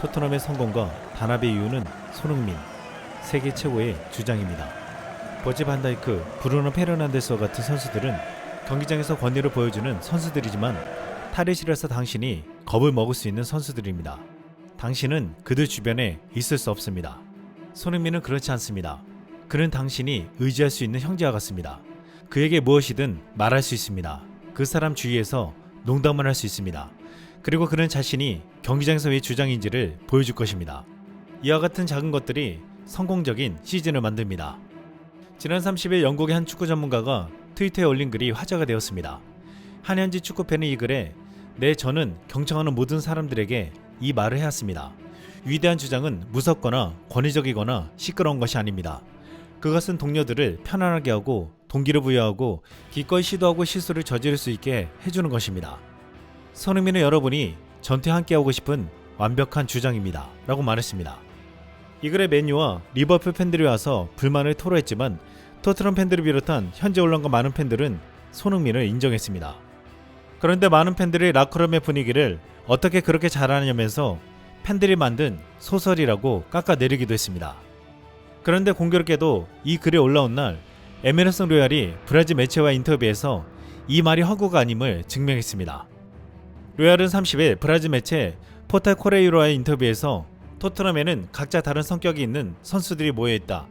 토트넘의 성공과 단합의 이유는 손흥민, 세계 최고의 주장입니다. 버지 반다이크, 브루노 페르난데스와 같은 선수들은 경기장에서 권위를 보여주는 선수들이지만 탈의실에서 당신이 겁을 먹을 수 있는 선수들입니다. 당신은 그들 주변에 있을 수 없습니다. 손흥민은 그렇지 않습니다. 그는 당신이 의지할 수 있는 형제와 같습니다. 그에게 무엇이든 말할 수 있습니다. 그 사람 주위에서 농담을 할수 있습니다. 그리고 그는 자신이 경기장에서 왜 주장인지를 보여줄 것입니다. 이와 같은 작은 것들이 성공적인 시즌을 만듭니다. 지난 30일 영국의 한 축구 전문가가 트위터에 올린 글이 화제가 되었습니다. 한현지 축구팬의 이 글에 네 저는 경청하는 모든 사람들에게 이 말을 해왔습니다. 위대한 주장은 무섭거나 권위적이거나 시끄러운 것이 아닙니다. 그것은 동료들을 편안하게 하고 동기를 부여하고 기꺼이 시도하고 실수를 저지를 수 있게 해주는 것입니다. 손흥민은 여러분이 전투에 함께하고 싶은 완벽한 주장입니다. 라고 말했습니다. 이 글에 맨유와 리버풀 팬들이 와서 불만을 토로했지만 토트넘 팬들을 비롯한 현재 올라온과 많은 팬들은 손흥민을 인정했습니다. 그런데 많은 팬들이 라커룸의 분위기를 어떻게 그렇게 잘하냐면서 팬들이 만든 소설이라고 깎아내리기도 했습니다. 그런데 공교롭게도 이 글이 올라온 날 에메르슨 로얄이 브라질 매체와 인터뷰에서 이 말이 허구가 아님을 증명했습니다. 로얄은 30일 브라질 매체 포탈 코레이로와의 인터뷰에서 토트넘에는 각자 다른 성격이 있는 선수들이 모여 있다.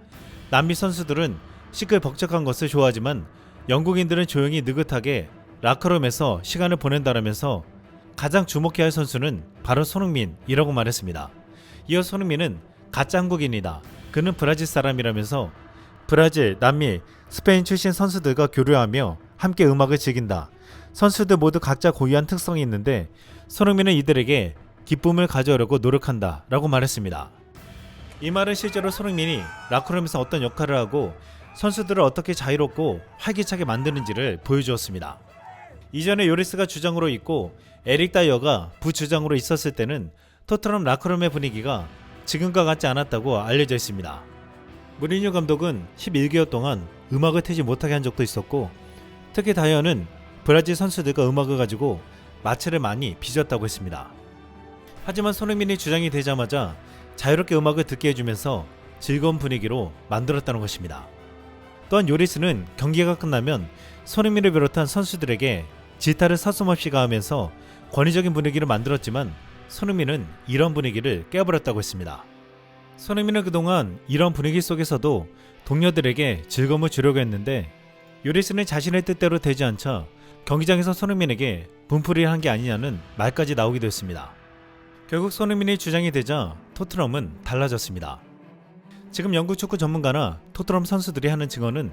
남미 선수들은 시끌벅적한 것을 좋아하지만 영국인들은 조용히 느긋하게 라커룸에서 시간을 보낸다라면서 가장 주목해야 할 선수는 바로 손흥민이라고 말했습니다. 이어 손흥민은 가짜 한국인이다. 그는 브라질 사람이라면서 브라질, 남미, 스페인 출신 선수들과 교류하며 함께 음악을 즐긴다. 선수들 모두 각자 고유한 특성이 있는데 손흥민은 이들에게 기쁨을 가져오려고 노력한다. 라고 말했습니다. 이 말은 실제로 손흥민이 라커룸에서 어떤 역할을 하고 선수들을 어떻게 자유롭고 활기차게 만드는지를 보여주었습니다. 이전에 요리스가 주장으로 있고 에릭 다이어가 부주장으로 있었을 때는 토트넘 라커룸의 분위기가 지금과 같지 않았다고 알려져 있습니다. 무리뉴 감독은 11개월 동안 음악을 트지 못하게 한 적도 있었고 특히 다이어는 브라질 선수들과 음악을 가지고 마취를 많이 빚었다고 했습니다. 하지만 손흥민이 주장이 되자마자 자유롭게 음악을 듣게 해주면서 즐거운 분위기로 만들었다는 것입니다. 또한 요리스는 경기가 끝나면 손흥민을 비롯한 선수들에게 지타를 서슴없이 가하면서 권위적인 분위기를 만들었지만 손흥민은 이런 분위기를 깨버렸다고 했습니다. 손흥민은 그동안 이런 분위기 속에서도 동료들에게 즐거움을 주려고 했는데 요리스는 자신의 뜻대로 되지 않자 경기장에서 손흥민에게 분풀이를 한 게 아니냐는 말까지 나오기도 했습니다. 결국 손흥민이 주장이 되자 토트넘은 달라졌습니다. 지금 영국 축구 전문가나 토트넘 선수들이 하는 증언은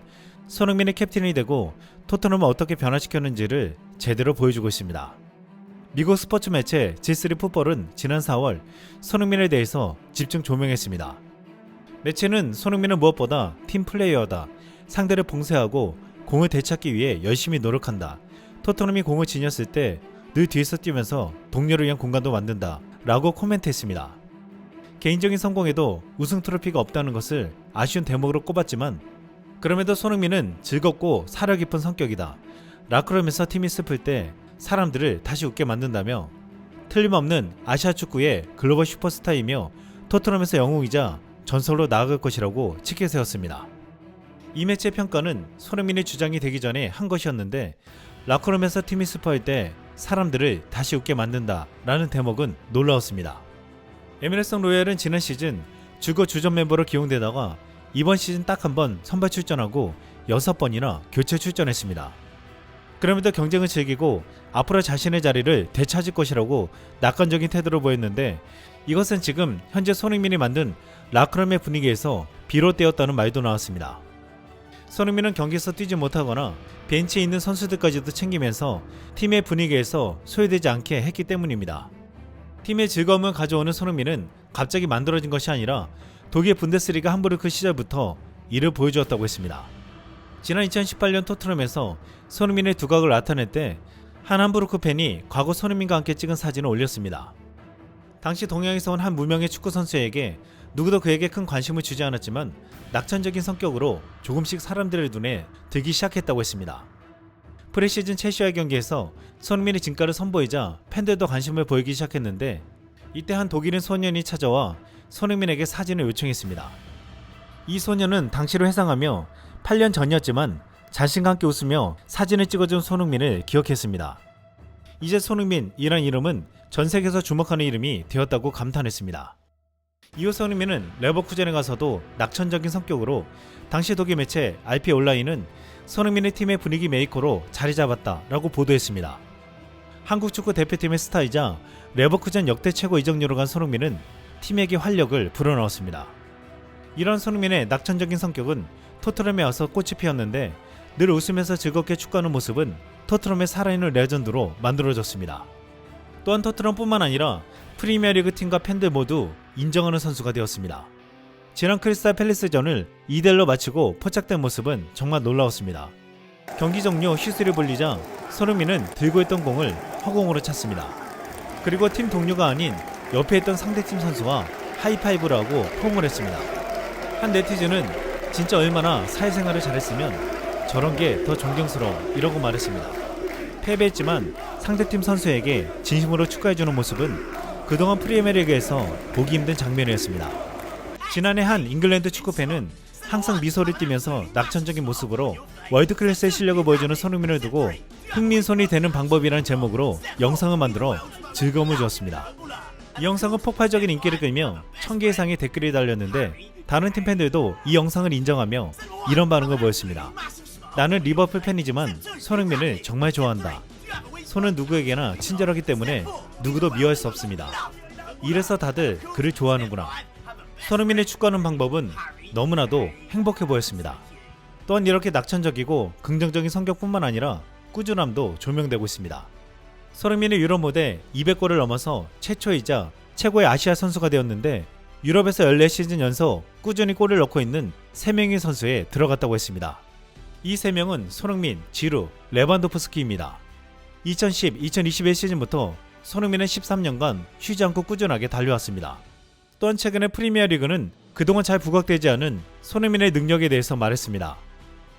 손흥민이 캡틴이 되고 토트넘을 어떻게 변화시켰는지를 제대로 보여주고 있습니다. 미국 스포츠 매체 G3 풋볼은 지난 4월 손흥민에 대해서 집중 조명했습니다. 매체는 손흥민은 무엇보다 팀 플레이어다. 상대를 봉쇄하고 공을 되찾기 위해 열심히 노력한다. 토트넘이 공을 지녔을 때 늘 뒤에서 뛰면서 동료를 위한 공간도 만든다. 라고 코멘트했습니다. 개인적인 성공에도 우승 트로피가 없다는 것을 아쉬운 대목으로 꼽았지만 그럼에도 손흥민은 즐겁고 사려 깊은 성격이다. 라크룸에서 팀이 슬플 때 사람들을 다시 웃게 만든다며 틀림없는 아시아 축구의 글로벌 슈퍼스타이며 토트넘에서 영웅이자 전설로 나아갈 것이라고 치켜 세웠습니다. 이 매체 평가는 손흥민의 주장이 되기 전에 한 것이었는데 라크룸에서 팀이 슬퍼할 때 사람들을 다시 웃게 만든다 라는 대목은 놀라웠습니다. 에미레슨 로얄은 지난 시즌 주거 주전 멤버로 기용되다가 이번 시즌 딱 한 번 선발 출전하고 6번이나 교체 출전했습니다. 그럼에도 경쟁을 즐기고 앞으로 자신의 자리를 되찾을 것이라고 낙관적인 태도를 보였는데 이것은 지금 현재 손흥민이 만든 라크럼의 분위기에서 비롯되었다는 말도 나왔습니다. 손흥민은 경기에서 뛰지 못하거나 벤치에 있는 선수들까지도 챙기면서 팀의 분위기에서 소외되지 않게 했기 때문입니다. 팀의 즐거움을 가져오는 손흥민은 갑자기 만들어진 것이 아니라 독일 분데스리가 함부르크 시절부터 이를 보여주었다고 했습니다. 지난 2018년 토트넘에서 손흥민의 두각을 나타낼 때 한 함부르크 팬이 과거 손흥민과 함께 찍은 사진을 올렸습니다. 당시 동양에서 온 한 무명의 축구 선수에게 누구도 그에게 큰 관심을 주지 않았지만 낙천적인 성격으로 조금씩 사람들의 눈에 들기 시작했다고 했습니다. 프리시즌 첼시와의 경기에서 손흥민이 진가를 선보이자 팬들도 관심을 보이기 시작했는데 이때 한 독일인 소년이 찾아와 손흥민에게 사진을 요청했습니다. 이 소년은 당시를 회상하며 8년 전이었지만 자신과 함께 웃으며 사진을 찍어준 손흥민을 기억했습니다. 이제 손흥민이란 이름은 전 세계에서 주목하는 이름이 되었다고 감탄했습니다. 손흥민은 레버쿠젠에 가서도 낙천적인 성격으로 당시 독일 매체 RP 온라인은 손흥민의 팀의 분위기 메이커로 자리 잡았다라고 보도했습니다. 한국 축구 대표팀의 스타이자 레버쿠젠 역대 최고 이적료로 간 손흥민은 팀에게 활력을 불어넣었습니다. 이런 손흥민의 낙천적인 성격은 토트넘에 와서 꽃이 피었는데 늘 웃으면서 즐겁게 축구하는 모습은 토트넘의 살아있는 레전드로 만들어졌습니다. 또한 토트넘뿐만 아니라 프리미어리그 팀과 팬들 모두 인정하는 선수가 되었습니다. 지난 크리스탈 팰리스전을 2대1로 마치고 포착된 모습은 정말 놀라웠습니다. 경기 종료 휘슬이 불리자 손흥민은 들고 있던 공을 허공으로 찼습니다. 그리고 팀 동료가 아닌 옆에 있던 상대팀 선수와 하이파이브를 하고 포옹을 했습니다. 한 네티즌은 진짜 얼마나 사회생활을 잘했으면 저런 게 더 존경스러워 이러고 말했습니다. 패배했지만 상대팀 선수에게 진심으로 축하해주는 모습은 그동안 프리미어리그에서 보기 힘든 장면이었습니다. 지난해 한 잉글랜드 축구팬은 항상 미소를 띠면서 낙천적인 모습으로 월드 클래스의 실력을 보여주는 손흥민을 두고 흥민손이 되는 방법이라는 제목으로 영상을 만들어 즐거움을 주었습니다. 이 영상은 폭발적인 인기를 끌며 1000개 이상의 댓글이 달렸는데 다른 팀 팬들도 이 영상을 인정하며 이런 반응을 보였습니다. 나는 리버풀 팬이지만 손흥민을 정말 좋아한다. 손은 누구에게나 친절하기 때문에 누구도 미워할 수 없습니다. 이래서 다들 그를 좋아하는구나. 손흥민의 축구하는 방법은 너무나도 행복해 보였습니다. 또한 이렇게 낙천적이고 긍정적인 성격뿐만 아니라 꾸준함도 조명되고 있습니다. 손흥민의 유럽 무대 200골을 넘어서 최초이자 최고의 아시아 선수가 되었는데 유럽에서 14시즌 연속 꾸준히 골을 넣고 있는 3명의 선수에 들어갔다고 했습니다. 이 3명은 손흥민, 지루, 레반도프스키입니다. 2010-2021 시즌부터 손흥민은 13년간 쉬지 않고 꾸준하게 달려왔습니다. 또한 최근에 프리미어리그는 그동안 잘 부각되지 않은 손흥민의 능력에 대해서 말했습니다.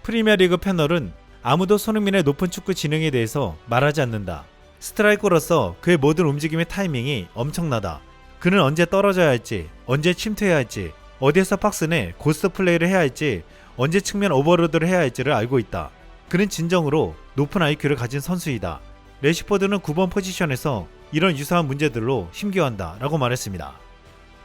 프리미어리그 패널은 아무도 손흥민의 높은 축구 지능에 대해서 말하지 않는다. 스트라이커로서 그의 모든 움직임의 타이밍이 엄청나다. 그는 언제 떨어져야 할지, 언제 침투해야 할지, 어디에서 박스 내 고스트 플레이를 해야 할지, 언제 측면 오버로드를 해야 할지를 알고 있다. 그는 진정으로 높은 IQ를 가진 선수이다. 레시포드는 9번 포지션에서 이런 유사한 문제들로 힘겨워한다. 라고 말했습니다.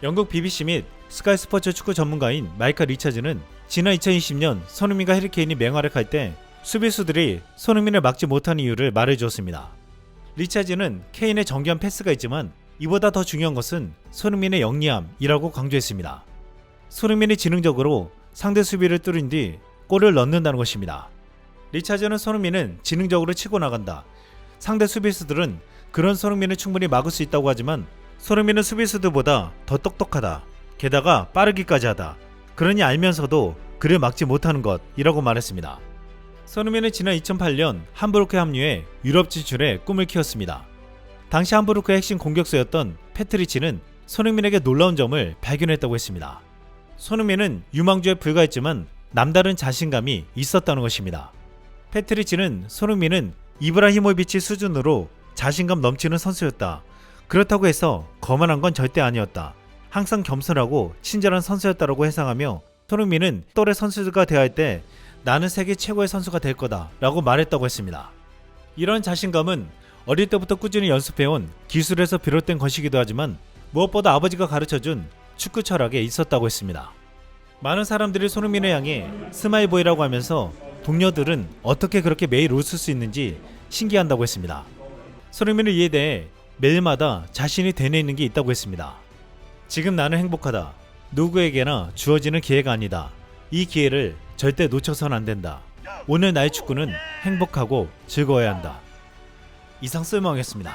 영국 BBC 및 스카이 스포츠 축구 전문가인 마이클 리처즈는 지난 2020년 손흥민과 해리케인이 맹활약할 때 수비수들이 손흥민을 막지 못한 이유를 말해주었습니다. 리차즈는 케인의 정교한 패스가 있지만 이보다 더 중요한 것은 손흥민의 영리함이라고 강조했습니다. 손흥민이 지능적으로 상대 수비를 뚫은 뒤 골을 넣는다는 것입니다. 리차즈는 손흥민은 지능적으로 치고 나간다. 상대 수비수들은 그런 손흥민을 충분히 막을 수 있다고 하지만 손흥민은 수비수들보다 더 똑똑하다. 게다가 빠르기까지 하다. 그러니 알면서도 그를 막지 못하는 것이라고 말했습니다. 손흥민은 지난 2008년 함부르크에 합류해 유럽 진출에 꿈을 키웠습니다. 당시 함부르크의 핵심 공격수였던 패트리치는 손흥민에게 놀라운 점을 발견했다고 했습니다. 손흥민은 유망주에 불과했지만 남다른 자신감이 있었다는 것입니다. 패트리치는 손흥민은 이브라히모비치 수준으로 자신감 넘치는 선수였다. 그렇다고 해서 거만한 건 절대 아니었다. 항상 겸손하고 친절한 선수였다라고 해상하며 손흥민은 또래 선수들과 대할 때 나는 세계 최고의 선수가 될 거다 라고 말했다고 했습니다. 이런 자신감은 어릴 때부터 꾸준히 연습해온 기술에서 비롯된 것이기도 하지만 무엇보다 아버지가 가르쳐준 축구 철학에 있었다고 했습니다. 많은 사람들이 손흥민을 향해 스마일보이라고 하면서 동료들은 어떻게 그렇게 매일 웃을 수 있는지 신기한다고 했습니다. 손흥민은 이에 대해 매일마다 자신이 되뇌이는 게 있다고 했습니다. 지금 나는 행복하다. 누구에게나 주어지는 기회가 아니다. 이 기회를 절대 놓쳐선 안 된다. 오늘 나의 축구는 행복하고 즐거워야 한다. 이상 쓸모하겠습니다.